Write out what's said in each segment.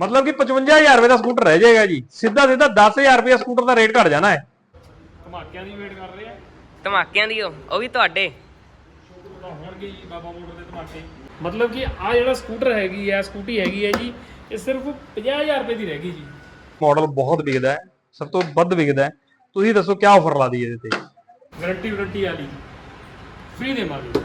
ਮਤਲਬ ਕਿ 55000 ਰੁਪਏ ਦਾ ਸਕੂਟਰ ਰਹਿ ਜਾਏਗਾ ਜੀ। ਸਿੱਧਾ ਸਿੱਧਾ 10000 ਰੁਪਏ ਸਕੂਟਰ ਦਾ ਰੇਟ ਘਟ ਜਾਣਾ ਹੈ। ਧਮਾਕਿਆਂ ਦੀ ਵੇਟ ਕਰ ਰਹੇ ਆ? ਧਮਾਕਿਆਂ ਦੀ ਉਹ ਉਹ ਵੀ ਤੁਹਾਡੇ। ਤਾਂ ਹੋਣਗੇ ਜੀ ਬਾਬਾ ਮੋਟਰ ਦੇ ਧਮਾਕੇ ਮਤਲਬ ਕਿ ਆ ਜਿਹੜਾ ਸਕੂਟਰ ਹੈਗੀ ਹੈ ਸਕੂਟੀ ਹੈਗੀ ਹੈ ਜੀ ਇਹ ਸਿਰਫ 50000 ਰੁਪਏ ਦੀ ਰਹਿ ਗਈ ਜੀ। ਮਾਡਲ ਬਹੁਤ ਵਿਕਦਾ ਹੈ ਸਭ ਤੋਂ ਵੱਧ ਵਿਕਦਾ ਹੈ। ਤੁਸੀਂ ਦੱਸੋ ਕਿਆ ਆਫਰ ਲਾ ਦਈਏ ਇਹਦੇ ਤੇ? ਗਾਰੰਟੀ ਵਾਰੰਟੀ ਵਾਲੀ ਫ੍ਰੀ ਦੇਵਾਂਗੇ।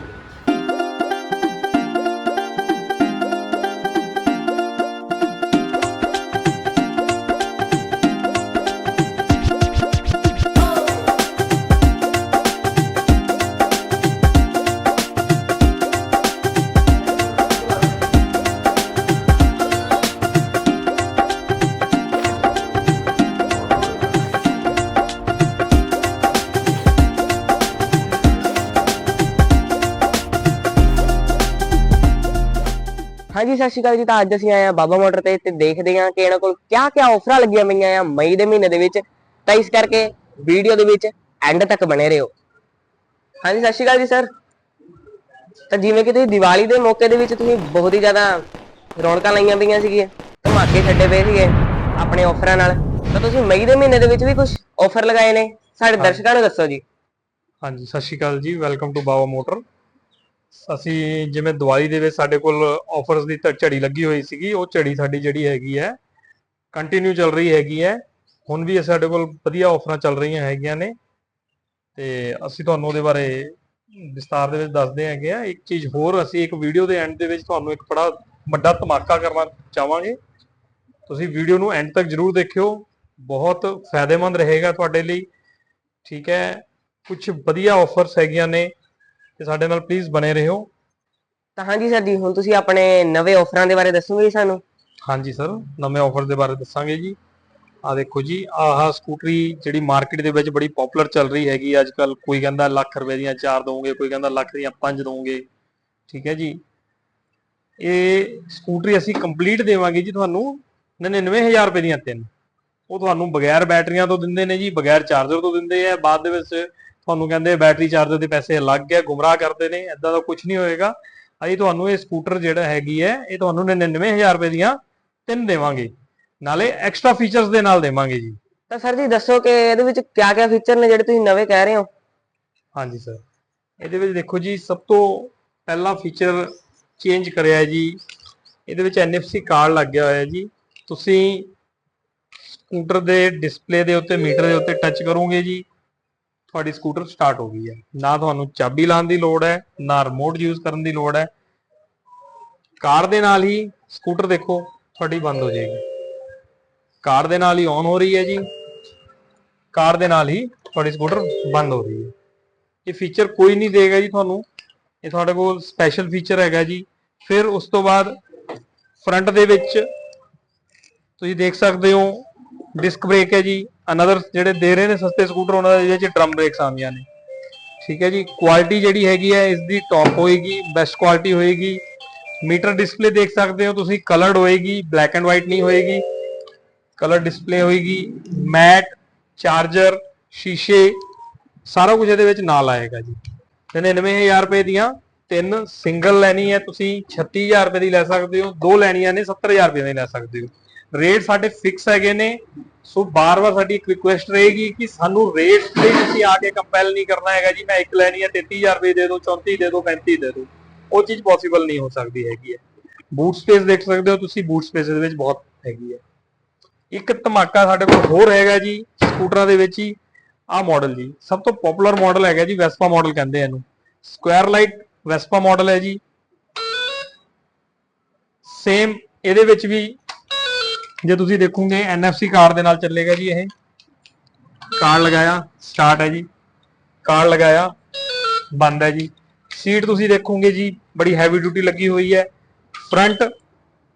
ਹਾਂਜੀ ਸਤਿ ਸ਼੍ਰੀ ਅਕਾਲ ਜੀ ਤਾਂ ਅੱਜ ਅਸੀਂ ਆਏ ਆ ਬਾਬਾ ਮੋਟਰ ਤੇ ਤੇ ਦੇਖਦੇ ਹਾਂ ਕਿ ਇਹਨਾਂ ਕੋਲ ਕਿਆ ਕਿਆ ਆਫਰਾਂ ਲੱਗੀਆਂ ਪਈਆਂ ਆ ਮਈ ਦੇ ਮਹੀਨੇ ਦੇ ਵਿੱਚ। ਤਾਂ ਇਸ ਕਰਕੇ ਵੀਡੀਓ ਦੇ ਵਿੱਚ ਐਂਡ ਤੱਕ ਬਣੇ ਰਹੋ। ਹਾਂਜੀ ਸਤਿ ਸ਼੍ਰੀ ਅਕਾਲ ਜੀ ਸਰ। ਤਾਂ ਜਿਵੇਂ ਕਿ ਤੁਸੀਂ ਦੀਵਾਲੀ ਦੇ ਮੌਕੇ ਦੇ ਵਿੱਚ ਤੁਸੀਂ ਬਹੁਤ ਹੀ ਜ਼ਿਆਦਾ ਰੌਣਕਾਂ ਲਾਈਆਂ ਪਈਆਂ ਸੀਗੀਆਂ ਧਮਾਕੇ ਛੱਡੇ ਪਏ ਸੀਗੇ ਆਪਣੇ ਆਫਰਾਂ ਨਾਲ। ਤਾਂ ਤੁਸੀਂ ਮਈ ਦੇ ਮਹੀਨੇ ਦੇ ਵਿੱਚ ਵੀ ਕੁਝ ਆਫਰ ਲਗਾਏ ਨੇ? ਸਾਡੇ ਦਰਸ਼ਕਾਂ ਨੂੰ ਦੱਸੋ ਜੀ। ਹਾਂਜੀ ਸਤਿ ਸ਼੍ਰੀ ਅਕਾਲ ਜੀ ਵੈਲਕਮ ਟੂ ਬਾਬਾ ਮੋਟਰ। ਅਸੀਂ ਜਿਵੇਂ ਦੀਵਾਲੀ ਦੇ ਵਿੱਚ ਸਾਡੇ ਕੋਲ ਆਫਰਸ ਦੀ ਤਾਂ ਝੜੀ ਲੱਗੀ ਹੋਈ ਸੀਗੀ, ਉਹ ਝੜੀ ਸਾਡੀ ਜਿਹੜੀ ਹੈਗੀ ਹੈ ਕੰਟੀਨਿਊ ਚੱਲ ਰਹੀ ਹੈਗੀ ਹੈ। ਹੁਣ ਵੀ ਸਾਡੇ ਕੋਲ ਵਧੀਆ ਆਫਰਾਂ ਚੱਲ ਰਹੀਆਂ ਹੈਗੀਆਂ ਨੇ ਤੇ ਅਸੀਂ ਤੁਹਾਨੂੰ ਉਹਦੇ ਬਾਰੇ ਵਿਸਤਾਰ ਦੇ ਵਿੱਚ ਦੱਸਦੇ ਹੈਗੇ ਆ ਇੱਕ ਚੀਜ਼ ਹੋਰ, ਅਸੀਂ ਇੱਕ ਵੀਡੀਓ ਦੇ ਐਂਡ ਦੇ ਵਿੱਚ ਤੁਹਾਨੂੰ ਇੱਕ ਬੜਾ ਵੱਡਾ ਧਮਾਕਾ ਕਰਨਾ ਚਾਹਾਂਗੇ। ਤੁਸੀਂ ਵੀਡੀਓ ਨੂੰ ਐਂਡ ਤੱਕ ਜਰੂਰ ਦੇਖਿਓ, ਬਹੁਤ ਫਾਇਦੇਮੰਦ ਰਹੇਗਾ ਤੁਹਾਡੇ ਲਈ। ਠੀਕ ਹੈ ਕੁਝ ਵਧੀਆ ਆਫਰਸ ਹੈਗੀਆਂ ਨੇ। ਤੇ ਸਾਡੇ ਨਾਲ ਪਲੀਜ਼ ਬਣੇ ਰਹੋ। ਤਾਂ ਹਾਂਜੀ ਸਰ ਜੀ ਹੁਣ ਤੁਸੀਂ ਆਪਣੇ ਨਵੇਂ ਆਫਰਾਂ ਦੇ ਬਾਰੇ ਦੱਸੋਗੇ ਸਾਨੂੰ? ਹਾਂਜੀ ਸਰ ਨਵੇਂ ਆਫਰ ਦੇ ਬਾਰੇ ਦੱਸਾਂਗੇ ਜੀ। ਆ ਦੇਖੋ ਜੀ ਆਹ ਸਕੂਟਰੀ ਜਿਹੜੀ ਮਾਰਕੀਟ ਦੇ ਵਿੱਚ ਬੜੀ ਪਪੂਲਰ ਚੱਲ ਰਹੀ ਹੈਗੀ ਅੱਜ ਕੱਲ ਕੋਈ ਕਹਿੰਦਾ ਲੱਖ ਰੁਪਏ ਦੀਆਂ ਚਾਰ ਦੋਗੇ ਕੋਈ ਕਹਿੰਦਾ ਲੱਖ ਦੀਆਂ ਪੰਜ ਦੋਗੇ ਠੀਕ ਹੈ ਜੀ। ਇਹ ਸਕੂਟਰੀ ਅਸੀਂ ਕੰਪਲੀਟ ਦੇਵਾਂਗੇ ਜੀ ਤੁਹਾਨੂੰ 99000 ਰੁਪਏ ਦੀਆਂ ਤਿੰਨ। ਉਹ ਤੁਹਾਨੂੰ ਬਗੈਰ ਬੈਟਰੀਆਂ ਤੋਂ ਦਿੰਦੇ ਨੇ ਜੀ ਬਗੈਰ ਚਾਰਜਰ ਤੋਂ ਦਿੰਦੇ ਆ। ਬਾਅਦ ਦੇ ਵਿੱਚ ਤੁਹਾਨੂੰ ਕਹਿੰਦੇ ਬੈਟਰੀ ਚਾਰਜਰ ਦੇ ਪੈਸੇ ਅਲੱਗ ਹੈ ਗੁੰਮਰਾਹ ਕਰਦੇ ਨੇ ਐਦਾਂ ਦਾ ਕੁਝ ਨਹੀਂ ਹੋਏਗਾ। ਅਸੀਂ ਤੁਹਾਨੂੰ ਇਹ ਸਕੂਟਰ ਜਿਹੜਾ ਹੈਗੀ ਹੈ ਇਹ ਤੁਹਾਨੂੰ 99000 ਰੁਪਏ ਦੀਆਂ ਤਿੰਨ ਦੇਵਾਂਗੇ। ਨਾਲੇ ਐਕਸਟਰਾ ਫੀਚਰਸ ਦੇ ਨਾਲ ਦੇਵਾਂਗੇ ਜੀ। ਤਾਂ ਸਰ ਜੀ ਦੱਸੋ ਕਿ ਇਹਦੇ ਵਿੱਚ ਕਿਆ ਕਿਆ ਫੀਚਰ ਨੇ ਜਿਹੜੇ ਤੁਸੀਂ ਨਵੇਂ ਕਹਿ ਰਹੇ ਹੋ? ਹਾਂਜੀ ਸਰ। ਇਹਦੇ ਵਿੱਚ ਦੇਖੋ ਜੀ ਸਭ ਤੋਂ ਪਹਿਲਾ ਫੀਚਰ ਚੇਂਜ ਕਰਿਆ ਹੈ ਜੀ। ਇਹਦੇ ਵਿੱਚ NFC ਕਾਰਡ ਲੱਗ ਗਿਆ ਹੋਇਆ ਹੈ ਜੀ। ਤੁਸੀਂ ਸਕੂਟਰ ਦੇ ਡਿਸਪਲੇ ਦੇ ਉੱਤੇ ਮੀਟਰ ਦੇ ਉੱਤੇ ਟੱਚ ਕਰੋਗੇ ਜੀ। ਤੁਹਾਡੀ ਸਕੂਟਰ ਸਟਾਰਟ ਹੋ ਗਈ ਹੈ। ਨਾ ਤੁਹਾਨੂੰ ਚਾਬੀ ਲਾਉਣ ਦੀ ਲੋੜ ਹੈ, ਨਾ ਰਿਮੋਟ ਯੂਜ਼ ਕਰਨ ਦੀ ਲੋੜ ਹੈ। ਕਾਰ ਦੇ ਨਾਲ ਹੀ ਸਕੂਟਰ ਦੇਖੋ, ਤੁਹਾਡੀ ਬੰਦ ਹੋ ਜਾਏਗੀ। ਕਾਰ ਦੇ ਨਾਲ ਹੀ ਔਨ ਹੋ ਰਹੀ ਹੈ ਜੀ। ਕਾਰ ਦੇ ਨਾਲ ਹੀ ਤੁਹਾਡੀ ਸਕੂਟਰ ਬੰਦ ਹੋ ਰਹੀ ਹੈ। ਇਹ ਫੀਚਰ ਕੋਈ ਨਹੀਂ ਦੇਗਾ ਜੀ ਤੁਹਾਨੂੰ। ਇਹ ਤੁਹਾਡੇ ਕੋਲ ਸਪੈਸ਼ਲ ਫੀਚਰ ਹੈਗਾ ਜੀ। ਫਿਰ ਉਸ ਤੋਂ ਬਾਅਦ ਫਰੰਟ ਦੇ ਵਿੱਚ ਤੁਸੀਂ ਦੇਖ ਸਕਦੇ ਹੋ ਡਿਸਕ ਬ੍ਰੇਕ ਹੈ ਜੀ। ਅਨਦਰ ਜਿਹੜੇ ਦੇ ਰਹੇ ਨੇ ਸਸਤੇ ਸਕੂਟਰ ਉਹਨਾਂ ਦੇ ਚ ਡਰਮ ਬ੍ਰੇਕਸ ਆਉਂਦੀਆਂ ਨੇ। ਠੀਕ ਹੈ ਜੀ। ਕੁਆਲਿਟੀ ਜਿਹੜੀ ਹੈਗੀ ਹੈ, ਇਸ ਦੀ ਟੌਪ ਹੋਏਗੀ ਬੈਸਟ ਕੁਆਲਿਟੀ ਹੋਏਗੀ। ਮੀਟਰ ਡਿਸਪਲੇ ਦੇਖ ਸਕਦੇ ਹੋ ਤੁਸੀਂ ਕਲਰਡ ਹੋਏਗੀ ਬਲੈਕ ਐਂਡ ਵਾਈਟ ਨਹੀਂ ਹੋਏਗੀ। ਕਲਰ ਡਿਸਪਲੇ ਹੋਏਗੀ ਮੈਟ ਚਾਰਜਰ ਸ਼ੀਸ਼ੇ, ਸਾਰਾ ਕੁਝ ਇਹਦੇ ਵਿੱਚ ਨਾਲ ਆਏਗਾ ਜੀ। ਤੇ 99000 ਰੁਪਏ ਦੀਆਂ ਤਿੰਨ ਸਿੰਗਲ ਲੈਣੀ ਹੈ। ਤੁਸੀਂ 36000 ਰੁਪਏ ਦੀ ਲੈ ਸਕਦੇ ਹੋ, ਦੋ ਲੈਣੀਆਂ ਨੇ 70000 ਰੁਪਏ ਦੀ ਲੈ ਸਕਦੇ ਹੋ। ਰੇਟ ਸਾਡੇ ਫਿਕਸ ਹੈਗੇ ਨੇ। ਸੋ ਬਾਰ-ਬਾਰ ਸਾਡੀ ਇੱਕ ਰਿਕੁਐਸਟ ਰਹੇਗੀ ਕਿ ਸਾਨੂੰ ਰੇਟ ਤੇ ਤੁਸੀਂ ਆ ਕੇ ਕੰਪੈਲ ਨਹੀਂ ਕਰਨਾ ਹੈਗਾ ਜੀ। ਮੈਂ ਇੱਕ ਲੈਣੀ ਹੈ 33000 ਰੁਪਏ ਦੇ ਦਿਓ 34 ਦੇ ਦਿਓ 35 ਦੇ ਦਿਓ ਉਹ ਚੀਜ਼ ਪੋਸੀਬਲ ਨਹੀਂ ਹੋ ਸਕਦੀ ਹੈਗੀ ਹੈ। ਬੂਟ ਸਪੇਸ ਦੇਖ ਸਕਦੇ ਹੋ ਤੁਸੀਂ ਬੂਟ ਸਪੇਸ ਦੇ ਵਿੱਚ ਬਹੁਤ ਹੈਗੀ ਹੈ। ਇੱਕ ਧਮਾਕਾ ਸਾਡੇ ਕੋਲ ਹੋਰ ਹੈਗਾ ਜੀ, ਸਕੂਟਰਾਂ ਦੇ ਵਿੱਚ ਹੀ। ਆਹ ਮਾਡਲ ਜੀ, ਸਭ ਤੋਂ ਪਪੂਲਰ ਮਾਡਲ ਹੈਗਾ ਜੀ ਵੈਸਪਾ ਮਾਡਲ ਕਹਿੰਦੇ ਇਹਨੂੰ। ਸਕੁਅਰ ਲਾਈਟ ਵੈਸਪਾ ਮਾਡਲ ਹੈ ਜੀ। ਸੇਮ ਇਹਦੇ ਵਿੱਚ ਵੀ ਜੇ ਤੁਸੀਂ ਦੇਖੋਗੇ NFC ਕਾਰਡ ਦੇ ਨਾਲ ਚੱਲੇਗਾ ਜੀ ਇਹ। ਕਾਰਡ ਲਗਾਇਆ ਸਟਾਰਟ ਹੈ ਜੀ। ਕਾਰਡ ਲਗਾਇਆ, ਬੰਦ ਹੈ ਜੀ। ਸੀਟ ਤੁਸੀਂ ਦੇਖੋਗੇ ਜੀ, ਬੜੀ ਹੈਵੀ ਡਿਊਟੀ ਲੱਗੀ ਹੋਈ ਹੈ। ਫਰੰਟ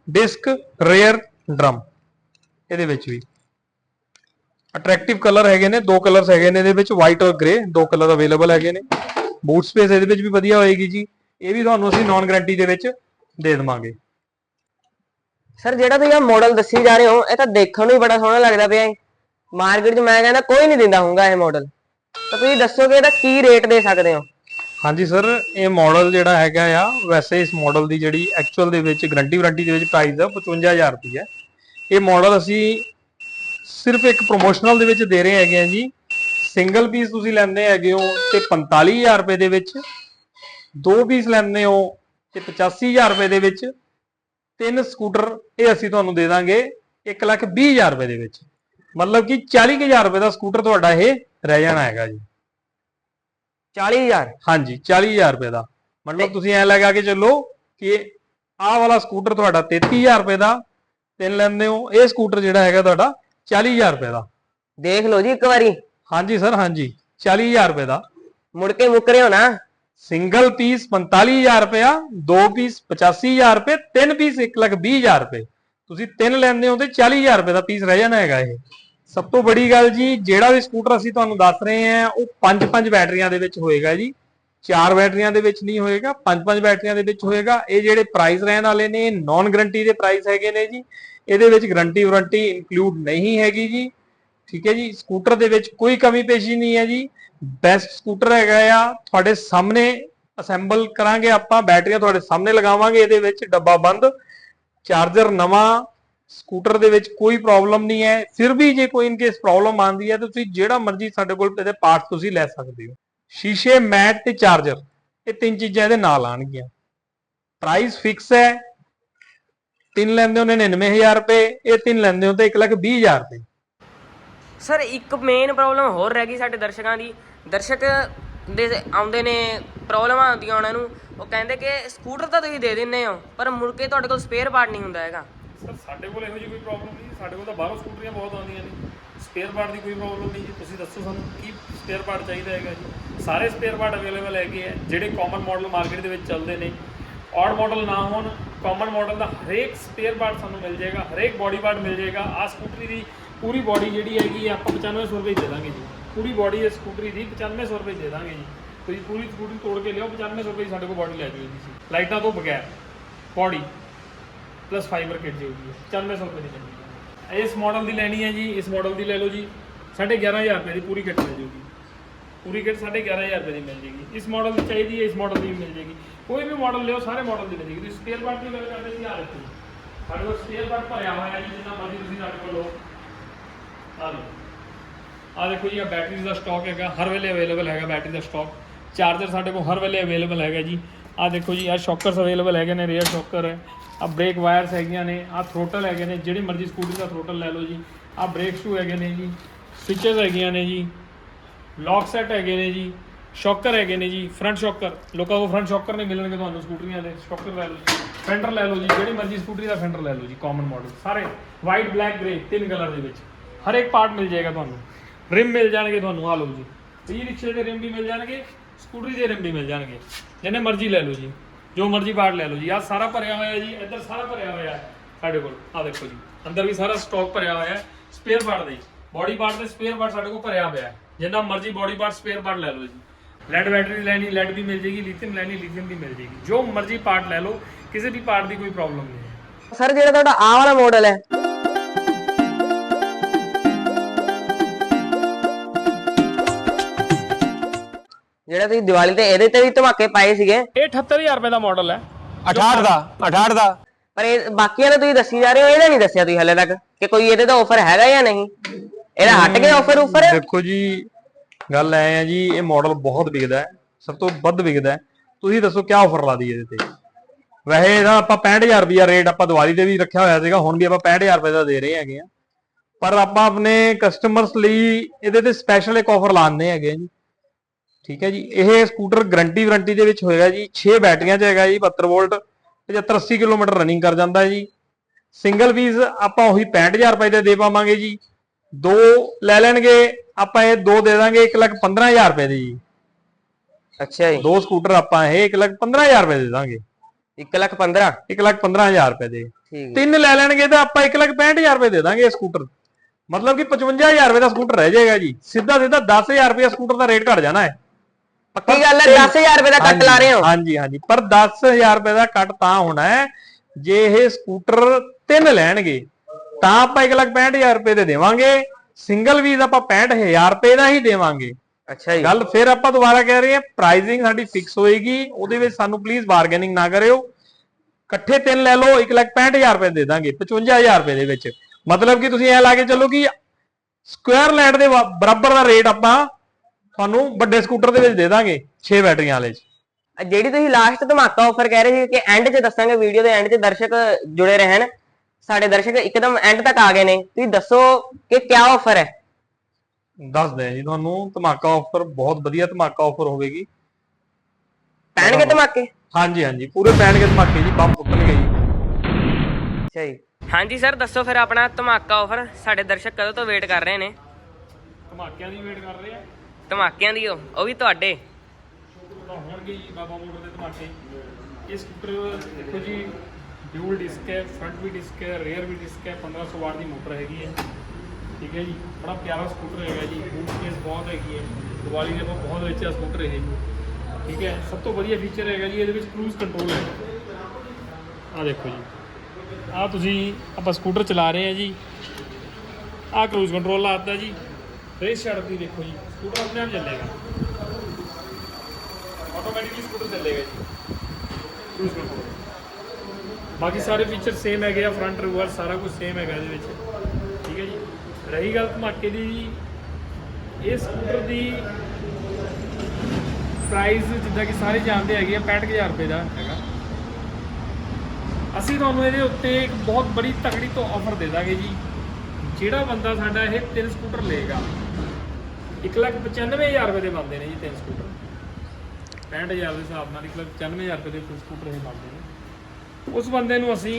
ਡਿਸਕ ਰੇਅਰ ਡਰਮ ਇਹਦੇ ਵਿੱਚ ਵੀ। ਅਟਰੈਕਟਿਵ ਕਲਰ ਹੈਗੇ ਨੇ, ਦੋ ਕਲਰਸ ਹੈਗੇ ਨੇ ਇਹਦੇ ਵਿੱਚ ਵਾਈਟ ਔਰ ਗ੍ਰੇ ਦੋ ਕਲਰ ਅਵੇਲੇਬਲ ਹੈਗੇ ਨੇ। ਬੂਟ ਸਪੇਸ ਇਹਦੇ ਵਿੱਚ ਵੀ ਵਧੀਆ ਹੋਏਗੀ ਜੀ। ਇਹ ਵੀ ਤੁਹਾਨੂੰ ਅਸੀਂ ਨਾਨ ਗਾਰੰਟੀ ਦੇ ਵਿੱਚ ਦੇ ਦੇਵਾਂਗੇ। ਸਰ, ਜਿਹੜਾ ਤੁਸੀਂ ਇਹ ਮਾਡਲ ਦੱਸੀ ਜਾ ਰਹੇ ਹੋ, ਇਹ ਤਾਂ ਦੇਖਣ ਨੂੰ ਹੀ ਬੜਾ ਸੋਹਣਾ ਲੱਗਦਾ ਪਿਆ ਹੈ। ਮਾਰਕੀਟ 'ਚ ਮੈਂ ਕਹਿੰਦਾ ਕੋਈ ਨਹੀਂ ਦਿੰਦਾ ਹੋਊਗਾ ਇਹ ਮਾਡਲ ਤਾਂ ਤੁਸੀਂ ਦੱਸੋਗੇ ਇਹਦਾ ਕੀ ਰੇਟ ਦੇ ਸਕਦੇ ਹੋ? ਹਾਂਜੀ ਸਰ, ਇਹ ਮਾਡਲ ਜਿਹੜਾ ਹੈਗਾ ਆ, ਵੈਸੇ ਇਸ ਮਾਡਲ ਦੀ ਜਿਹੜੀ ਐਕਚੁਅਲ ਦੇ ਵਿੱਚ ਗਾਰੰਟੀ ਵਾਰੰਟੀ ਦੇ ਵਿੱਚ ਪ੍ਰਾਈਸ ਆ 55000 ਰੁਪਏ ਹੈ ਇਹ ਮਾਡਲ ਅਸੀਂ ਸਿਰਫ ਇੱਕ ਪ੍ਰੋਮੋਸ਼ਨਲ ਦੇ ਵਿੱਚ ਦੇ ਰਹੇ ਹੈਗੇ ਆ ਜੀ। ਸਿੰਗਲ ਪੀਸ ਤੁਸੀਂ ਲੈਂਦੇ ਹੈਗੇ ਹੋ ਤੇ 45000 ਰੁਪਏ ਦੇ ਵਿੱਚ, ਦੋ ਪੀਸ ਲੈਂਦੇ ਹੋ ਤੇ 85000 ਰੁਪਏ ਦੇ ਵਿੱਚ ਤਿੰਨ ਸਕੂਟਰ ਇਹ ਅਸੀਂ ਤੁਹਾਨੂੰ ਦੇ ਦਾਂਗੇ 120000 ਰੁਪਏ ਦੇ ਵਿੱਚ। ਮਤਲਬ ਕਿ 40000 ਰੁਪਏ ਦਾ ਸਕੂਟਰ ਤੁਹਾਡਾ ਇਹ ਰਹਿ ਜਾਣਾ ਹੈਗਾ ਜੀ। 40000 ਹਾਂਜੀ 40000 ਰੁਪਏ ਦਾ। ਮਤਲਬ ਤੁਸੀਂ ਐ ਲਗਾ ਕੇ ਚੱਲੋ ਕਿ ਆਹ ਵਾਲਾ ਸਕੂਟਰ ਤੁਹਾਡਾ 33000 ਰੁਪਏ ਦਾ ਤਿੰਨ ਲੈਂਦੇ ਹੋ ਇਹ ਸਕੂਟਰ ਜਿਹੜਾ ਹੈਗਾ ਤੁਹਾਡਾ 40000 ਰੁਪਏ ਦਾ। ਦੇਖ ਲਓ ਜੀ ਇੱਕ ਵਾਰੀ। ਹਾਂਜੀ ਸਰ ਹਾਂਜੀ 40000 ਰੁਪਏ ਦਾ। ਮੁੜ ਕੇ ਮੁੱਕ ਰਹੇ ਹੋ ਨਾ ਸਿੰਗਲ ਪੀਸ 45000 ਰੁਪਇਆ ਦੋ ਪੀਸ 85000 ਰੁਪਏ, ਤਿੰਨ ਪੀਸ 120000 ਰੁਪਏ। ਤੁਸੀਂ ਤਿੰਨ ਲੈਂਦੇ ਹੋ ਤੇ 40000 ਰੁਪਏ ਦਾ ਪੀਸ ਰਹਿ ਜਾਣਾ ਹੈਗਾ ਇਹ। ਸਭ ਤੋਂ ਬੜੀ ਗੱਲ ਜੀ, ਜਿਹੜਾ ਵੀ ਸਕੂਟਰ ਅਸੀਂ ਤੁਹਾਨੂੰ ਦੱਸ ਰਹੇ ਹਾਂ, ਉਹ ਪੰਜ ਪੰਜ ਬੈਟਰੀਆਂ ਦੇ ਵਿੱਚ ਹੋਏਗਾ ਜੀ। ਚਾਰ ਬੈਟਰੀਆਂ ਦੇ ਵਿੱਚ ਨਹੀਂ ਹੋਏਗਾ, ਪੰਜ ਪੰਜ ਬੈਟਰੀਆਂ ਦੇ ਵਿੱਚ ਹੋਏਗਾ। ਇਹ ਜਿਹੜੇ ਪ੍ਰਾਈਸ ਰਹਿਣ ਵਾਲੇ ਨੇ ਨਾਨ ਗਰੰਟੀ ਦੇ ਪ੍ਰਾਈਸ ਹੈਗੇ ਨੇ ਜੀ। ਇਹਦੇ ਵਿੱਚ ਗਰੰਟੀ ਵਾਰੰਟੀ ਇਨਕਲੂਡ ਨਹੀਂ ਹੈਗੀ ਜੀ। ਠੀਕ ਹੈ ਜੀ, ਸਕੂਟਰ ਦੇ ਵਿੱਚ ਕੋਈ ਕਮੀ ਪੇਸ਼ੀ ਨਹੀਂ ਹੈ ਜੀ। ਬੈਸਟ ਸਕੂਟਰ ਹੈਗਾ ਆ, ਤੁਹਾਡੇ ਸਾਹਮਣੇ ਅਸੈਂਬਲ ਕਰਾਂਗੇ ਆਪਾਂ, ਬੈਟਰੀਆਂ ਤੁਹਾਡੇ ਸਾਹਮਣੇ ਲਗਾਵਾਂਗੇ, ਇਹਦੇ ਵਿੱਚ ਡੱਬਾ ਬੰਦ। ਚਾਰਜਰ ਨਵਾਂ ਸਕੂਟਰ ਦੇ ਵਿੱਚ ਕੋਈ ਪ੍ਰੋਬਲਮ ਨਹੀਂ ਹੈ। ਫਿਰ ਵੀ ਜੇ ਕੋਈ ਇਨਕੇਸ ਪ੍ਰੋਬਲਮ ਆਉਂਦੀ ਹੈ, ਤਾਂ ਤੁਸੀਂ ਜਿਹੜਾ ਮਰਜ਼ੀ ਸਾਡੇ ਕੋਲ ਇਹਦੇ ਪਾਰਟਸ ਤੁਸੀਂ ਲੈ ਸਕਦੇ ਹੋ। ਸ਼ੀਸ਼ੇ ਮੈਟ ਤੇ ਚਾਰਜਰ ਇਹ ਤਿੰਨ ਚੀਜ਼ਾਂ ਇਹਦੇ ਨਾਲ ਆਣਗੀਆਂ ਪ੍ਰਾਈਸ ਫਿਕਸ ਹੈ। ਤਿੰਨ ਲੈਂਦੇ ਹੋ 99000 ਰੁਪਏ, ਇਹ ਤਿੰਨ ਲੈਂਦੇ ਹੋ ਤੇ 120000 ਰੁਪਏ। ਸਰ, ਇੱਕ ਮੇਨ ਪ੍ਰੋਬਲਮ ਹੋਰ ਰਹਿ ਗਈ ਸਾਡੇ ਦਰਸ਼ਕਾਂ ਦੀ। ਦਰਸ਼ਕ ਦੇ ਆਉਂਦੇ ਨੇ ਪ੍ਰੋਬਲਮਾਂ ਆਉਂਦੀਆਂ ਉਹਨਾਂ ਨੂੰ ਉਹ ਕਹਿੰਦੇ ਕਿ ਸਕੂਟਰ ਤਾਂ ਤੁਸੀਂ ਦੇ ਦਿੰਦੇ ਹੋ ਪਰ ਮੁੜ ਕੇ ਤੁਹਾਡੇ ਕੋਲ ਸਪੇਅਰ ਪਾਰਟ ਨਹੀਂ ਹੁੰਦਾ ਹੈਗਾ। ਸਰ ਸਾਡੇ ਕੋਲ ਇਹੋ ਜਿਹੀ ਕੋਈ ਪ੍ਰੋਬਲਮ ਨਹੀਂ ਸਾਡੇ ਕੋਲ ਤਾਂ ਬਾਹਰੋਂ ਸਕੂਟਰੀਆਂ ਬਹੁਤ ਆਉਂਦੀਆਂ ਨੇ। ਸਪੇਅਰ ਪਾਰਟ ਦੀ ਕੋਈ ਪ੍ਰੋਬਲਮ ਨਹੀਂ ਜੀ ਤੁਸੀਂ ਦੱਸੋ ਸਾਨੂੰ ਕੀ ਸਪੇਅਰ ਪਾਰਟ ਚਾਹੀਦਾ ਹੈਗਾ ਜੀ? ਸਾਰੇ ਸਪੇਅਰ ਪਾਰਟ ਅਵੇਲੇਬਲ ਹੈਗੇ ਆ ਜਿਹੜੇ ਕਾਮਨ ਮਾਡਲ ਮਾਰਕੀਟ ਦੇ ਵਿੱਚ ਚੱਲਦੇ ਨੇ। ਔਡ ਮਾਡਲ ਨਾ ਹੋਣ ਕਾਮਨ ਮਾਡਲ ਦਾ ਹਰੇਕ ਸਪੇਅਰ ਪਾਰਟ ਸਾਨੂੰ ਮਿਲ ਜਾਏਗਾ ਹਰੇਕ ਬੋਡੀ ਪਾਰਟ ਮਿਲ ਜਾਏਗਾ। ਆ ਸਕੂਟਰੀ ਦੀ ਪੂਰੀ ਬੋਡੀ ਜਿਹੜੀ ਹੈਗੀ ਆ, ਆਪਾਂ 9500 ਰੁਪਏ ਦੇ ਦਾਂਗੇ ਜੀ। ਪੂਰੀ ਬੋਡੀ ਇਸ ਸਕੂਟਰੀ ਦੀ 9500 ਰੁਪਏ ਦੇ ਦਾਂਗੇ ਜੀ। ਤੁਸੀਂ ਪੂਰੀ ਸਕੂਟਰੀ ਤੋੜ ਕੇ ਲਿਆਓ 9500 ਰੁਪਏ ਦੀ ਸਾਡੇ ਕੋਲ ਬੋਡੀ ਲੈ ਜਾਓ ਜੀ ਲਾਈਟਾਂ ਤੋਂ ਬਗੈਰ ਬੋਡੀ ਪਲੱਸ ਫਾਈਬਰ ਕਿਟ ਜੀ ਹੋਗੀ 9400 ਰੁਪਏ ਦੀ ਮਿਲਦੀ ਇਸ ਮਾਡਲ ਦੀ ਲੈਣੀ ਹੈ ਜੀ, ਇਸ ਮਾਡਲ ਦੀ ਲੈ ਲਓ ਜੀ 11500 ਰੁਪਏ ਦੀ ਪੂਰੀ ਕਿਟ ਮਿਲ ਜੂਗੀ। ਪੂਰੀ ਕਿਟ 11500 ਰੁਪਏ ਦੀ ਮਿਲ ਜੇਗੀ। ਇਸ ਮਾਡਲ ਦੀ ਚਾਹੀਦੀ ਹੈ, ਇਸ ਮਾਡਲ ਦੀ ਵੀ ਮਿਲ ਜੇਗੀ। ਕੋਈ ਵੀ ਮਾਡਲ ਲਿਓ ਸਾਰੇ ਮਾਡਲ ਦੀ ਮਿਲ ਜੇਗੀ। ਤੁਸੀਂ ਸਪੇਅਰ ਪਾਰਟ ਦੀ ਗੱਲ ਕਰਦੇ ਸੀ ਆ ਦੇਖੋ ਸਾਡੇ ਕੋਲ ਸਪੇਅਰ ਪਾਰਟ ਭਰਿਆ ਹੋਇਆ ਜੀ, ਜਿੰਨਾ ਮਰਜ਼ੀ ਤੁਸੀਂ ਸਾਡੇ ਕੋਲ ਲਓ। ਆ ਲਓ ਆ ਦੇਖੋ ਜੀ ਆ ਬੈਟਰੀਜ਼ ਦਾ ਸਟਾਕ ਹੈਗਾ ਹਰ ਵੇਲੇ ਅਵੇਲੇਬਲ ਹੈਗਾ ਬੈਟਰੀ ਦਾ ਸਟਾਕ ਚਾਰਜਰ ਸਾਡੇ ਕੋਲ ਹਰ ਵੇਲੇ ਅਵੇਲੇਬਲ ਹੈਗਾ ਜੀ ਆ ਦੇਖੋ ਜੀ ਆ ਸ਼ੌਕਰਸ ਅਵੇਲੇਬਲ ਹੈਗੇ ਨੇ ਰੇਅਰ ਸ਼ੌਕਰ ਹੈ ਆ ਬ੍ਰੇਕ ਵਾਇਰਸ ਹੈਗੀਆਂ ਨੇ ਆ ਥ੍ਰੋਟਲ ਹੈਗੇ ਨੇ ਜਿਹੜੀ ਮਰਜ਼ੀ ਸਕੂਟਰ ਦਾ ਥ੍ਰੋਟਲ ਲੈ ਲਓ ਜੀ ਆ ਬ੍ਰੇਕ ਸ਼ੂ ਹੈਗੇ ਨੇ ਜੀ ਸਵਿਚਸ ਹੈਗੀਆਂ ਨੇ ਜੀ ਲੌਕ ਸੈਟ ਹੈਗੇ ਨੇ ਜੀ ਸ਼ੌਕਰ ਹੈਗੇ ਨੇ ਜੀ ਫਰੰਟ ਸ਼ੌਕਰ ਲੋਕਾਂ ਕੋਲ ਫਰੰਟ ਸ਼ੌਕਰ ਨਹੀਂ ਮਿਲਣਗੇ ਤੁਹਾਨੂੰ ਸਕੂਟਰੀਆਂ ਦੇ ਸ਼ੌਕਰ ਲੈ ਲਓ ਫੈਂਡਰ ਲੈ ਲਓ ਜੀ, ਜਿਹੜੀ ਮਰਜ਼ੀ ਸਕੂਟਰੀ ਦਾ ਫੈਂਡਰ ਲੈ ਲਓ ਜੀ ਕਾਮਨ ਮਾਡਲ ਸਾਰੇ ਵਾਈਟ ਬਲੈਕ ਗ੍ਰੇ ਤਿੰਨ ਕਲਰ ਦੇ ਵਿੱਚ। ਹਰ ਇੱਕ ਪਾਰਟ ਮਿਲ ਜਾਏਗਾ ਤੁਹਾਨੂੰ। ਰਿਮ ਮਿਲ ਜਾਣਗੇ ਤੁਹਾਨੂੰ, ਆ ਲਓ ਜੀ। ਇਹ ਰਿਕਸ਼ੇ ਦੇ ਰਿਮ ਵੀ ਮਿਲ ਜਾਣਗੇ, ਸਕੂਟਰੀ ਦੇ ਰਿਮ ਵੀ ਮਿਲ ਜਾਣਗੇ। ਜਿਹਨੇ ਮਰਜ਼ੀ ਲੈ ਲਓ ਜੀ, ਜੋ ਮਰਜ਼ੀ ਪਾਰਟ ਲੈ ਲਓ ਜੀ। ਆ ਸਾਰਾ ਭਰਿਆ ਹੋਇਆ ਹੈ ਜੀ, ਇੱਧਰ ਸਾਰਾ ਭਰਿਆ ਹੋਇਆ ਸਾਡੇ ਕੋਲ। ਆ ਦੇਖੋ ਜੀ, ਅੰਦਰ ਵੀ ਸਾਰਾ ਸਟਾਕ ਭਰਿਆ ਹੋਇਆ ਹੈ ਸਪੇਅਰ ਪਾਰਟ ਦੇ। ਬੋਡੀ ਪਾਰਟ ਦੇ ਸਪੇਅਰ ਪਾਰਟ ਸਾਡੇ ਕੋਲ ਭਰਿਆ ਹੋਇਆ ਹੈ। ਜਿੰਨਾ ਮਰਜ਼ੀ ਬੋਡੀ ਪਾਰਟ ਸਪੇਅਰ ਪਾਰਟ ਲੈ ਲਓ ਜੀ। ਲੈਡ ਬੈਟਰੀ ਲੈਣੀ ਲੈਡ ਵੀ ਮਿਲ ਜੇਗੀ ਲਿਥੀਅਮ ਲੈਣੀ ਲਿਥੀਅਮ ਵੀ ਮਿਲ ਜੇਗੀ ਜੋ ਮਰਜ਼ੀ ਪਾਰਟ ਲੈ ਲਓ, ਕਿਸੇ ਵੀ ਪਾਰਟ ਦੀ ਕੋਈ ਪ੍ਰੋਬਲਮ ਨਹੀਂ ਹੈ। ਸਰ ਜਿਹੜਾ ਤੁਹਾਡਾ ਆਹ ਵਾਲਾ ਮਾਡਲ ਹੈ ਜਿਹੜਾ ਤੁਸੀਂ ਦੀਵਾਲੀ ਤੇ ਇਹਦੇ ਤੇ ਵੀ ਧਮਾਕੇ ਪਾਏ ਸੀਗੇ। ਇਹ 78000 ਰੁਪਏ ਦਾ ਮਾਡਲ ਹੈ। 68 ਦਾ 68 ਦਾ। ਪਰ ਇਹ ਬਾਕੀਆਂ ਦਾ ਤੁਸੀਂ ਦੱਸੀ ਜਾ ਰਹੇ ਹੋ ਇਹਦਾ ਨਹੀਂ ਦੱਸਿਆ ਤੁਸੀਂ ਹਲੇ ਤੱਕ ਕਿ ਕੋਈ ਇਹਦੇ ਦਾ ਆਫਰ ਹੈਗਾ ਜਾਂ ਨਹੀਂ। ਇਹਦਾ ਹਟ ਕੇ ਆਫਰ ਉਫਰ ਦੇਖੋ ਜੀ ਗੱਲ ਐ ਆ ਜੀ ਇਹ ਮਾਡਲ ਬਹੁਤ ਵਿਕਦਾ ਹੈ ਸਭ ਤੋਂ ਵੱਧ ਵਿਕਦਾ ਹੈ। ਤੁਸੀਂ ਦੱਸੋ ਕਿਆ ਆਫਰ ਲਾ ਦਈਏ ਇਹਦੇ ਤੇ। ਵੈਸੇ ਇਹਦਾ ਆਪਾਂ 65000 ਰੁਪਿਆ ਰੇਟ ਆਪਾਂ ਦੀਵਾਲੀ ਤੇ ਵੀ ਰੱਖਿਆ ਹੋਇਆ ਸੀਗਾ ਹੁਣ ਵੀ ਆਪਾਂ 65000 ਰੁਪਏ ਦਾ ਦੇ ਰਹੇ ਹੈਗੇ ਆ। ਪਰ ਆਪਾਂ ਆਪਣੇ ਕਸਟਮਰਸ ਲਈ ਇਹਦੇ ਤੇ ਸਪੈਸ਼ਲ ਇੱਕ ਆਫਰ ਲਾਉਂਦੇ ਹੈਗੇ ਆ ਜੀ। ਠੀਕ ਹੈ ਜੀ ਇਹ ਸਕੂਟਰ ਗਾਰੰਟੀ ਵਾਰੰਟੀ ਦੇ ਵਿੱਚ ਹੋਏਗਾ ਜੀ 6 ਬੈਟਰੀਆਂ 'ਚ ਹੈਗਾ ਜੀ 72 ਵੋਲਟ 75 80 ਕਿਲੋਮੀਟਰ ਰਨਿੰਗ ਕਰ ਜਾਂਦਾ ਹੈ ਜੀ। ਸਿੰਗਲ ਪੀਸ ਆਪਾਂ ਉਹੀ 65000 ਰੁਪਏ ਦੇ ਦੇ ਪਾਵਾਂਗੇ ਜੀ। ਦੋ ਲੈ ਲੈਣਗੇ ਆਪਾਂ ਇਹ ਦੋ ਦੇ ਦਾਂਗੇ 115000 ਰੁਪਏ ਦੇ ਜੀ। ਅੱਛਾ ਜੀ। ਦੋ ਸਕੂਟਰ ਆਪਾਂ ਇਹ 115000 ਰੁਪਏ ਦੇ ਦਾਂਗੇ। 1 ਲੱਖ 15 115000 ਰੁਪਏ ਦੇ। ਤਿੰਨ ਲੈ ਲੈਣਗੇ ਤਾਂ ਆਪਾਂ 165000 ਰੁਪਏ ਦੇ ਦਾਂਗੇ ਇਹ ਸਕੂਟਰ ਮਤਲਬ ਕਿ 55000 ਰੁਪਏ ਦਾ ਸਕੂਟਰ ਰਹਿ ਜਾਏਗਾ ਜੀ। ਸਿੱਧਾ ਸਿੱਧਾ 10000 ਰੁਪਏ ਸਕੂਟਰ ਦਾ ਰੇਟ ਘਟ ਜਾਣਾ ਹੈ। ਪੱਕੀ ਗੱਲ ਹੈ? 10000 ਰੁਪਏ ਦਾ ਕੱਟ ਲਾ ਰਹੇ ਹੋ। ਹਾਂਜੀ ਹਾਂਜੀ। ਪਰ 10000 ਰੁਪਏ ਦਾ ਕੱਟ ਤਾਂ ਹੋਣਾ ਹੈ। ਜੇ ਇਹ ਸਕੂਟਰ ਤਿੰਨ ਲੈਣਗੇ ਤਾਂ ਆਪਾਂ 165000 ਰੁਪਏ ਦੇ ਦੇਵਾਂਗੇ। ਸਿੰਗਲ ਵੀਜ਼ ਆਪਾਂ 65000 ਰੁਪਏ ਦਾ ਹੀ ਦੇਵਾਂਗੇ। ਅੱਛਾ ਜੀ। ਗੱਲ ਫਿਰ ਆਪਾਂ ਦੁਬਾਰਾ ਕਹਿ ਰਹੇ ਹਾਂ ਪ੍ਰਾਈਸਿੰਗ ਸਾਡੀ ਫਿਕਸ ਹੋਏਗੀ। ਉਹਦੇ ਵਿੱਚ ਸਾਨੂੰ ਪਲੀਜ਼ ਬਾਰਗੇਨਿੰਗ ਨਾ ਕਰਿਓ। ਇਕੱਠੇ ਤਿੰਨ ਲੈ ਲਓ 165000 ਰੁਪਏ ਦੇ ਦਾਂਗੇ 55000 ਰੁਪਏ ਦੇ ਵਿੱਚ। ਮਤਲਬ ਕਿ ਤੁਸੀਂ ਇਹ ਲਾ ਕੇ ਚੱਲੋ ਕਿ ਸਕੁਅਰ ਲਾਈਟ ਦੇ ਵਾ- ਬਰਾਬਰ ਦਾ ਰੇਟ ਆਪਾਂ ਤੁਹਾਨੂੰ ਵੱਡੇ ਸਕੂਟਰ ਦੇ ਵਿੱਚ ਦੇ ਦਾਂਗੇ 6 ਬੈਟਰੀਆਂ ਵਾਲੇ 'ਚ। ਜਿਹੜੀ ਤੁਸੀਂ ਲਾਸਟ ਧਮਾਕਾ ਆਫਰ ਕਹਿ ਰਹੇ ਸੀ ਕਿ ਐਂਡ 'ਚ ਦੱਸਾਂਗੇ ਵੀਡੀਓ ਦੇ ਐਂਡ 'ਚ ਦਰਸ਼ਕ ਜੁੜੇ ਰਹਿਣ। ਸਾਡੇ ਦਰਸ਼ਕ ਇੱਕਦਮ ਐਂਡ ਤੱਕ ਆ ਗਏ ਨੇ। ਤੁਸੀਂ ਦੱਸੋ ਕਿ ਕਿਆ ਆਫਰ ਹੈ? ਦੱਸਦੇ ਆ ਜੀ ਤੁਹਾਨੂੰ ਧਮਾਕਾ ਆਫਰ ਬਹੁਤ ਵਧੀਆ ਧਮਾਕਾ ਆਫਰ ਹੋਵੇਗੀ। ਪੈਣਗੇ ਧਮਾਕੇ? ਹਾਂਜੀ ਹਾਂਜੀ ਪੂਰੇ ਪੈਣਗੇ ਧਮਾਕੇ ਜੀ ਬੰਬ ਫੁੱਟਣਗੇ ਜੀ। ਅੱਛਾ ਜੀ। ਹਾਂਜੀ ਸਰ ਦੱਸੋ ਫਿਰ ਆਪਣਾ ਧਮਾਕਾ ਆਫਰ ਸਾਡੇ ਦਰਸ਼ਕ ਕਦੋਂ ਤੋਂ ਵੇਟ ਕਰ ਰਹੇ ਨੇ? ਧਮਾਕਿਆਂ ਦੀ ਵੇਟ ਕਰ ਰਹੇ ਆ। ਧਮਾਕਿਆਂ ਦੀ ਉਹ ਉਹ ਵੀ ਤੁਹਾਡੇ? ਤਾਂ ਹੋਣਗੇ ਜੀ, ਬਾਬਾ ਮੋਟਰ ਦੇ ਧਮਾਕੇ। ਇਹ ਸਕੂਟਰ, ਦੇਖੋ ਜੀ ਡਿਊਲ ਡਿਸਕ ਹੈ ਫਰੰਟ ਵੀ ਡਿਸਕ ਹੈ ਰੇਅਰ ਵੀ ਡਿਸਕ ਹੈ 1500 ਵਾਟ ਦੀ ਮੋਟਰ ਹੈਗੀ ਹੈ। ਠੀਕ ਹੈ ਜੀ, ਬੜਾ ਪਿਆਰਾ ਸਕੂਟਰ ਹੈਗਾ ਜੀ ਬੂਟ ਸਪੇਸ ਬਹੁਤ ਹੈਗੀ ਹੈ। ਦੀਵਾਲੀ ਦੇ ਆਪਾਂ ਬਹੁਤ ਵੇਚਿਆ ਸਕੂਟਰ ਇਹ। ਜੀ ਠੀਕ ਹੈ, ਸਭ ਤੋਂ ਵਧੀਆ ਫੀਚਰ ਹੈਗਾ ਜੀ, ਇਹਦੇ ਵਿੱਚ ਕਰੂਜ਼ ਕੰਟਰੋਲ ਹੈ। ਆ ਦੇਖੋ ਜੀ। ਆ ਤੁਸੀਂ, ਆਪਾਂ ਸਕੂਟਰ ਚਲਾ ਰਹੇ ਆ ਜੀ। ਆ ਕਰੂਜ਼ ਕੰਟਰੋਲ ਲਾਤਾ ਜੀ। ਰੇਸ ਛੱਡਦੀ ਦੇਖੋ ਜੀ। ਸਕੂਟਰ ਆਪਣੇ ਆਪ ਚੱਲੇਗਾ। ਆਟੋਮੈਟਿਕਲੀ ਸਕੂਟਰ ਚੱਲੇਗਾ ਜੀ। ਕਰੂਜ਼ ਕੰਟਰੋਲ ਬਾਕੀ ਸਾਰੇ ਫੀਚਰ ਸੇਮ ਹੈਗੇ ਆ ਫਰੰਟ ਰਿਵਰਸ ਸਾਰਾ ਕੁਝ ਸੇਮ ਹੈਗਾ ਇਹਦੇ ਵਿੱਚ। ਠੀਕ ਹੈ ਜੀ? ਰਹੀ ਗੱਲ ਧਮਾਕੇ ਦੀ ਜੀ। ਇਹ ਸਕੂਟਰ ਦੀ ਪ੍ਰਾਈਸ ਜਿੱਦਾਂ ਕਿ ਸਾਰੇ ਜਾਣਦੇ ਹੈਗੇ ਆ 65000 ਰੁਪਏ ਦਾ ਹੈਗਾ। ਅਸੀਂ ਤੁਹਾਨੂੰ ਇਹਦੇ ਉੱਤੇ ਇੱਕ ਬਹੁਤ ਬੜੀ ਤਕੜੀ ਤੋਂ ਆਫਰ ਦੇ ਦਾਂਗੇ ਜੀ। ਜਿਹੜਾ ਬੰਦਾ ਸਾਡਾ ਇਹ ਤਿੰਨ ਸਕੂਟਰ ਲਏਗਾ 195000 ਰੁਪਏ ਦੇ ਬਣਦੇ ਨੇ ਜੀ ਤਿੰਨ ਸਕੂਟਰ। 65000 ਦੇ ਹਿਸਾਬ ਨਾਲ 195000 ਰੁਪਏ ਦੇ ਤਿੰਨ ਸਕੂਟਰ ਇਹ ਬਣਦੇ ਨੇ। ਉਸ ਬੰਦੇ ਨੂੰ ਅਸੀਂ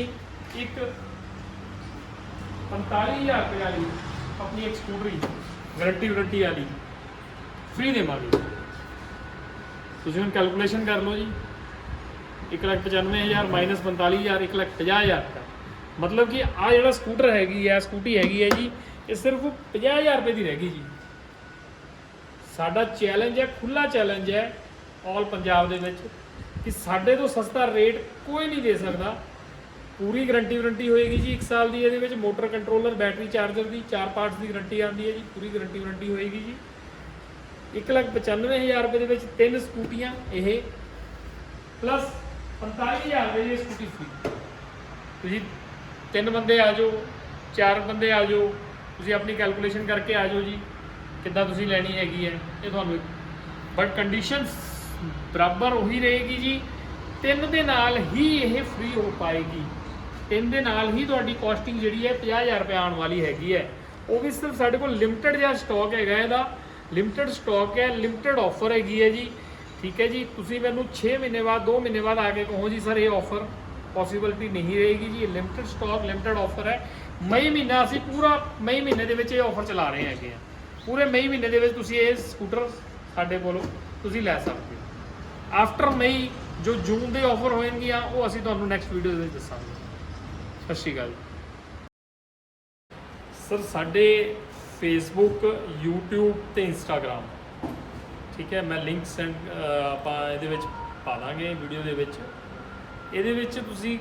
ਇੱਕ 45000 ਰੁਪਏ ਵਾਲੀ ਆਪਣੀ ਇੱਕ ਸਕੂਟਰੀ, ਗਾਰੰਟੀ ਵਾਰੰਟੀ ਵਾਲੀ ਫ੍ਰੀ ਦੇਵਾਂਗੇ। ਤੁਸੀਂ ਹੁਣ ਕੈਲਕੂਲੇਸ਼ਨ ਕਰ ਲਓ ਜੀ। 195000 ਮਾਈਨਸ 45000 150000 ਦਾ ਮਤਲਬ ਕਿ ਆ ਜਿਹੜਾ ਸਕੂਟਰ ਹੈਗੀ ਹੈ ਸਕੂਟੀ ਹੈਗੀ ਹੈ ਜੀ, ਇਹ ਸਿਰਫ 50000 ਰੁਪਏ ਦੀ ਰਹਿ ਗਈ ਜੀ। ਸਾਡਾ ਚੈਲੰਜ ਹੈ ਖੁੱਲਾ ਚੈਲੰਜ ਹੈ ਆਲ ਪੰਜਾਬ ਦੇ ਵਿੱਚ ਕਿ ਸਾਡੇ ਤੋਂ ਸਸਤਾ ਰੇਟ ਕੋਈ ਨਹੀਂ ਦੇ ਸਕਦਾ। ਪੂਰੀ ਗਾਰੰਟੀ ਵਾਰੰਟੀ ਹੋਏਗੀ ਜੀ 1 ਸਾਲ ਦੀ, ਇਹਦੇ ਵਿੱਚ ਮੋਟਰ ਕੰਟਰੋਲਰ ਬੈਟਰੀ ਚਾਰਜਰ ਦੀ ਚਾਰ ਪਾਰਟਸ ਦੀ ਗਾਰੰਟੀ ਆਉਂਦੀ ਹੈ ਜੀ, ਪੂਰੀ ਗਾਰੰਟੀ ਵਾਰੰਟੀ ਹੋਏਗੀ ਜੀ। 195000 ਰੁਪਏ ਦੇ ਵਿੱਚ ਤਿੰਨ ਸਕੂਟੀਆਂ, ਇਹ ਪਲੱਸ 45000 ਰੁਪਏ ਦੀ ਸਕੂਟੀ ਫ੍ਰੀ ਤੁਸੀਂ ਤਿੰਨ ਬੰਦੇ ਆ ਜਾਓ, ਚਾਰ ਬੰਦੇ ਆ ਜਾਓ, ਤੁਸੀਂ ਆਪਣੀ ਕੈਲਕੂਲੇਸ਼ਨ ਕਰਕੇ ਆ ਜਾਓ ਜੀ। ਕਿੱਦਾਂ ਤੁਸੀਂ ਲੈਣੀ ਹੈਗੀ ਹੈ, ਇਹ ਤੁਹਾਨੂੰ ਬਟ ਕੰਡੀਸ਼ਨ ਬਰਾਬਰ ਉਹੀ ਰਹੇਗੀ ਜੀ। ਤਿੰਨ ਦੇ ਨਾਲ ਹੀ ਇਹ ਫ੍ਰੀ ਹੋ ਪਾਏਗੀ। ਤਿੰਨ ਦੇ ਨਾਲ ਹੀ ਤੁਹਾਡੀ ਕਾਸਟਿੰਗ ਜਿਹੜੀ ਹੈ 50000 ਰੁਪਏ ਆਉਣ ਵਾਲੀ ਹੈਗੀ ਹੈ। ਉਹ ਵੀ ਸਿਰਫ ਸਾਡੇ ਕੋਲ ਲਿਮਟਿਡ ਜਿਹਾ ਸਟਾਕ ਹੈਗਾ ਇਹਦਾ। ਲਿਮਟਿਡ ਸਟਾਕ ਹੈ ਲਿਮਟਿਡ ਆਫਰ ਹੈਗੀ ਹੈ ਜੀ। ਠੀਕ ਹੈ ਜੀ, ਤੁਸੀਂ ਮੈਨੂੰ 6 ਮਹੀਨੇ ਬਾਅਦ 2 ਮਹੀਨੇ ਬਾਅਦ ਆ ਕੇ ਕਹੋ ਜੀ, ਸਰ, ਇਹ ਆਫਰ ਪੋਸੀਬਿਲਟੀ ਨਹੀਂ ਰਹੇਗੀ ਜੀ। ਲਿਮਟਿਡ ਸਟਾਕ ਲਿਮਟਿਡ ਆਫਰ ਹੈ। ਮਈ ਮਹੀਨਾ ਅਸੀਂ ਪੂਰਾ ਮਈ ਮਹੀਨੇ ਦੇ ਵਿੱਚ ਇਹ ਆਫਰ ਚਲਾ ਰਹੇ ਹੈਗੇ ਆ ਪੂਰੇ ਮਈ ਮਹੀਨੇ ਦੇ ਵਿੱਚ ਤੁਸੀਂ ਇਹ ਸਕੂਟਰ ਸਾਡੇ ਕੋਲੋਂ ਤੁਸੀਂ ਲੈ ਸਕਦੇ ਹੋ। ਆਫਟਰ ਮਈ ਜੋ ਜੂਨ ਦੇ ਆਫਰ ਹੋਣਗੀਆਂ, ਉਹ ਅਸੀਂ ਤੁਹਾਨੂੰ ਨੈਕਸਟ ਵੀਡੀਓ ਦੇ ਵਿੱਚ ਦੱਸਾਂਗੇ। ਸਤਿ ਸ਼੍ਰੀ ਅਕਾਲ ਸਰ, ਸਾਡੇ ਫੇਸਬੁੱਕ YouTube ਤੇ Instagram ਠੀਕ ਹੈ, ਮੈਂ ਲਿੰਕ ਸੈਂਡ ਆਪਾਂ ਇਹਦੇ ਵਿੱਚ ਪਾ ਦਾਂਗੇ ਵੀਡੀਓ ਦੇ ਵਿੱਚ। ਇਹਦੇ ਵਿੱਚ ਤੁਸੀਂ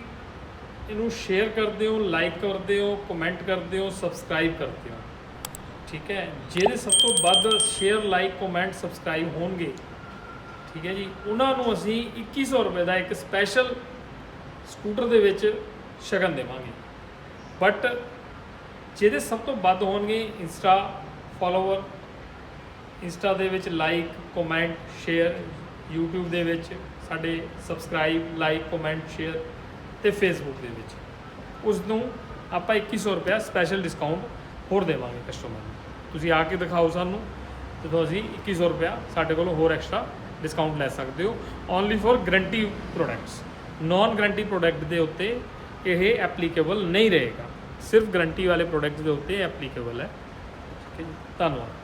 ਇਹਨੂੰ ਸ਼ੇਅਰ ਕਰਦੇ ਹੋ ਲਾਈਕ ਕਰਦੇ ਹੋ ਕਮੈਂਟ ਕਰਦੇ ਹੋ ਸਬਸਕ੍ਰਾਈਬ ਕਰਦੇ ਹੋ। ਠੀਕ ਹੈ? ਜਿਹਦੇ ਸਭ ਤੋਂ ਵੱਧ ਸ਼ੇਅਰ ਲਾਈਕ ਕਮੈਂਟ ਸਬਸਕ੍ਰਾਈਬ ਹੋਣਗੇ, ਠੀਕ ਹੈ ਜੀ, ਉਹਨਾਂ ਨੂੰ ਅਸੀਂ 2100 ਰੁਪਏ ਦਾ ਇੱਕ ਸਪੈਸ਼ਲ ਸਕੂਟਰ ਦੇ ਵਿੱਚ ਸ਼ਗਨ ਦੇਵਾਂਗੇ। ਬਟ ਜਿਹਦੇ ਸਭ ਤੋਂ ਵੱਧ ਹੋਣਗੇ ਇੰਸਟਾ ਫਾਲੋਅਰ ਇੰਸਟਾ ਦੇ ਵਿੱਚ ਲਾਈਕ ਕਮੈਂਟ ਸ਼ੇਅਰ YouTube ਦੇ ਵਿੱਚ ਸਾਡੇ ਸਬਸਕ੍ਰਾਈਬ ਲਾਈਕ ਕਮੈਂਟ ਸ਼ੇਅਰ ਤੇ Facebook ਦੇ ਵਿੱਚ। ਉਸ ਨੂੰ ਆਪਾਂ 2100 ਰੁਪਏ ਸਪੈਸ਼ਲ ਡਿਸਕਾਊਂਟ ਹੋਰ ਦੇਵਾਂਗੇ ਕਸਟਮਰ ਨੂੰ। ਤੁਸੀਂ ਆ ਕੇ ਦਿਖਾਓ ਸਾਨੂੰ। ਤੇ ਤੋਂ ਅਸੀਂ 2100 ਰੁਪਏ ਸਾਡੇ ਕੋਲੋਂ ਹੋਰ ਐਕਸਟਰਾ ਡਿਸਕਾਊਂਟ ਲੈ ਸਕਦੇ ਹੋ। Only for guarantee products non guarantee product ਦੇ ਉੱਤੇ ਇਹ ਐਪਲੀਕੇਬਲ ਨਹੀਂ ਰਹੇਗਾ। ਸਿਰਫ ਗਰੰਟੀ ਵਾਲੇ ਪ੍ਰੋਡਕਟਸ ਦੇ ਉੱਤੇ ਐਪਲੀਕੇਬਲ ਹੈ। ਠੀਕ ਹੈ ਜੀ। ਧੰਨਵਾਦ।